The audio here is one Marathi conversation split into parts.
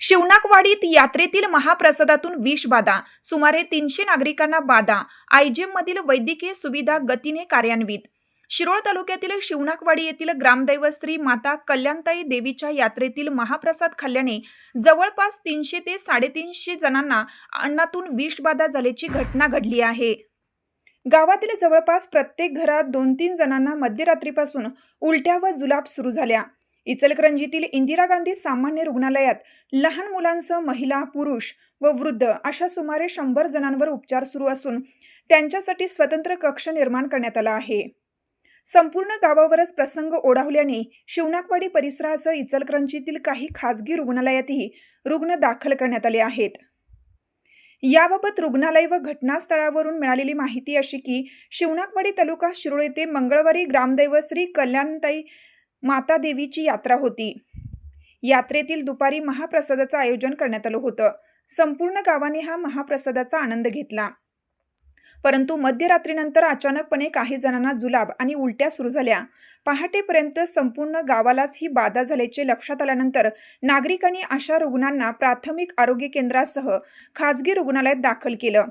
शिवनाकवाडीत यात्रेतील महाप्रसादातून विषबाधा सुमारे तीनशे नागरिकांना बाधा आयजीएममधील वैद्यकीय सुविधा गतीने कार्यान्वित. शिरोळ तालुक्यातील शिवनाकवाडी येथील ग्रामदैवत श्री माता कल्याणताई देवीच्या यात्रेतील महाप्रसाद खाल्ल्याने जवळपास तीनशे ते साडेतीनशे जणांना अन्नातून विषबाधा झाल्याची घटना घडली आहे. गावातील जवळपास प्रत्येक घरात दोन तीन जणांना मध्यरात्रीपासून उलट्या व जुलाब सुरू झाल्या. इचलकरंजीतील इंदिरा गांधी सामान्य रुग्णालयात लहान मुलांसह महिला पुरुष व वृद्ध अशा सुमारे शंभर जणांवर उपचार सुरू असून त्यांच्यासाठी स्वतंत्र कक्ष निर्माण करण्यात आला आहे. संपूर्ण गावावरच प्रसंग ओढावल्याने शिवनाकवाडी परिसरासह इचलकरंजीतील काही खासगी रुग्णालयातही रुग्ण दाखल करण्यात आले आहेत. याबाबत रुग्णालय व घटनास्थळावरून मिळालेली माहिती अशी की शिवनाकवाडी तालुका शिरोळ येथे मंगळवारी ग्रामदैवत श्री कल्याणताई माता देवीची यात्रा होती. यात्रेतील दुपारी महाप्रसादाचं आयोजन करण्यात आलं होतं. संपूर्ण गावाने हा महाप्रसादाचा आनंद घेतला. परंतु मध्यरात्रीनंतर अचानकपणे काही जणांना जुलाब आणि उलट्या सुरू झाल्या. पहाटेपर्यंत संपूर्ण गावालाच ही बाधा झाल्याचे लक्षात आल्यानंतर नागरिकांनी अशा रुग्णांना प्राथमिक आरोग्य केंद्रासह खाजगी रुग्णालयात दाखल केलं.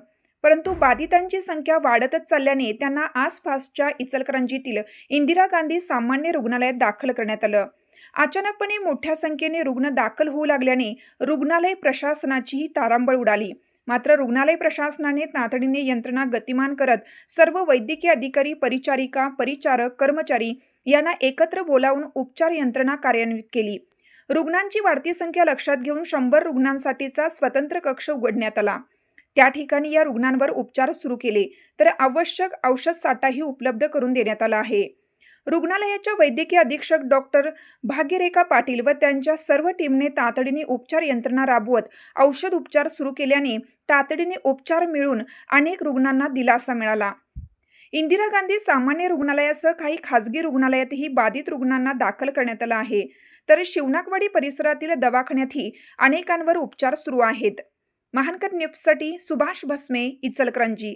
परंतु बाधितांची संख्या वाढतच चालल्याने त्यांना आसपासच्या इचलकरंजीतील इंदिरा गांधी सामान्य रुग्णालयात दाखल करण्यात आलं. अचानकपणे मोठ्या संख्येने रुग्ण दाखल होऊ लागल्याने रुग्णालय प्रशासनाचीही तारांबळ उडाली. मात्र रुग्णालय प्रशासनाने तातडीने यंत्रणा गतिमान करत सर्व वैद्यकीय अधिकारी परिचारिका परिचारक कर्मचारी यांना एकत्र बोलावून उपचार यंत्रणा कार्यान्वित केली. रुग्णांची वाढती संख्या लक्षात घेऊन शंभर रुग्णांसाठीचा स्वतंत्र कक्ष उघडण्यात आला. त्या ठिकाणी या रुग्णांवर उपचार सुरू केले. तर आवश्यक औषध साठाही उपलब्ध करून देण्यात आला आहे. रुग्णालयाच्या वैद्यकीय अधीक्षक डॉक्टर भाग्यरेखा पाटील व त्यांच्या सर्व टीमने तातडीने उपचार यंत्रणा राबवत औषध उपचार सुरू केल्याने तातडीने उपचार मिळून अनेक रुग्णांना दिलासा मिळाला. इंदिरा गांधी सामान्य रुग्णालयासह काही खाजगी रुग्णालयातही बाधित रुग्णांना दाखल करण्यात आलं आहे. तर शिवनाकवाडी परिसरातील दवाखान्यातही अनेकांवर उपचार सुरू आहेत. महानकर न्यूजसाठी सुभाष भस्मे इचलकरंजी.